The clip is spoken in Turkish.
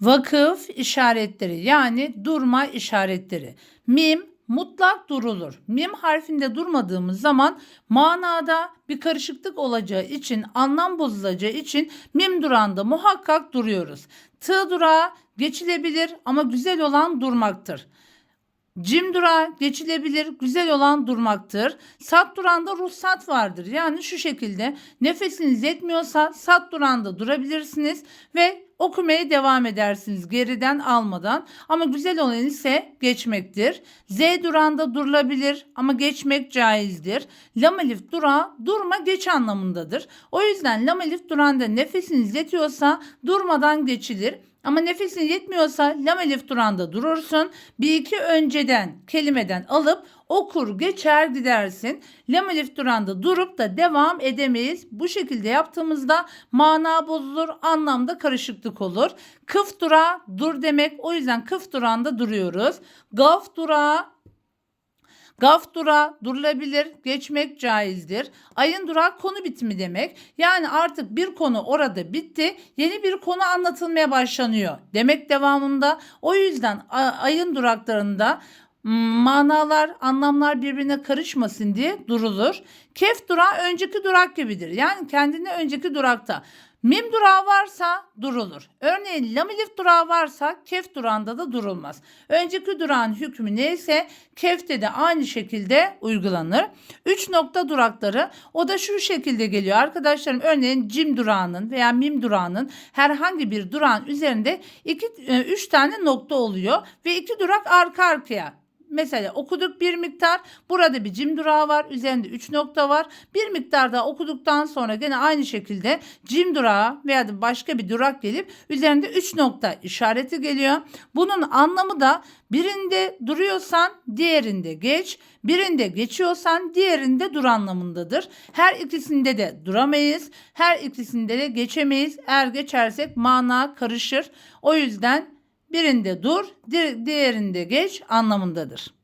Vakıf işaretleri yani durma işaretleri. Mim mutlak durulur. Mim harfinde durmadığımız zaman manada bir karışıklık olacağı için, anlam bozulacağı için mim durağında muhakkak duruyoruz. Tığ durağı geçilebilir ama güzel olan durmaktır. Cim durağı geçilebilir, güzel olan durmaktır. Sat durağında ruhsat vardır. Yani şu şekilde nefesiniz yetmiyorsa sat durağında durabilirsiniz ve okumaya devam edersiniz geriden almadan. Ama güzel olan ise geçmektir. Z durağında durulabilir ama geçmek caizdir. Lam elif durağı durma geç anlamındadır. O yüzden lam elif durağında nefesiniz yetiyorsa durmadan geçilir. Ama nefesin yetmiyorsa lam elif durağında durursun. Bir iki önceden kelimeden alıp okur geçer gidersin. Lam elif durağında durup da devam edemeyiz. Bu şekilde yaptığımızda mana bozulur, anlamda karışıklık olur. Kıf durağı dur demek. O yüzden kıf durağında duruyoruz. Gaf durağı Gaf durağı durulabilir, geçmek caizdir. Ayın durağı konu bitimi demek. Yani artık bir konu orada bitti, yeni bir konu anlatılmaya başlanıyor. Demek devamında. O yüzden ayın duraklarında manalar, anlamlar birbirine karışmasın diye durulur. Kef durağı önceki durak gibidir. Yani kendine önceki durakta. Mim durağı varsa durulur. Örneğin lam elif durağı varsa kef durağında da durulmaz. Önceki durağın hükmü neyse kefte de aynı şekilde uygulanır. Üç nokta durakları o da şu şekilde geliyor arkadaşlarım. Örneğin cim durağının veya mim durağının herhangi bir durağın üzerinde iki, e, üç tane nokta oluyor ve iki durak arka arkaya. Mesela okuduk bir miktar. Burada bir cim durağı var. Üzerinde 3 nokta var. Bir miktar daha okuduktan sonra gene aynı şekilde cim durağı veya da başka bir durak gelip üzerinde 3 nokta işareti geliyor. Bunun anlamı da birinde duruyorsan diğerinde geç. Birinde geçiyorsan diğerinde dur anlamındadır. Her ikisinde de duramayız. Her ikisinde de geçemeyiz. Eğer geçersek mana karışır. O yüzden Birinde dur, di- diğerinde geç anlamındadır.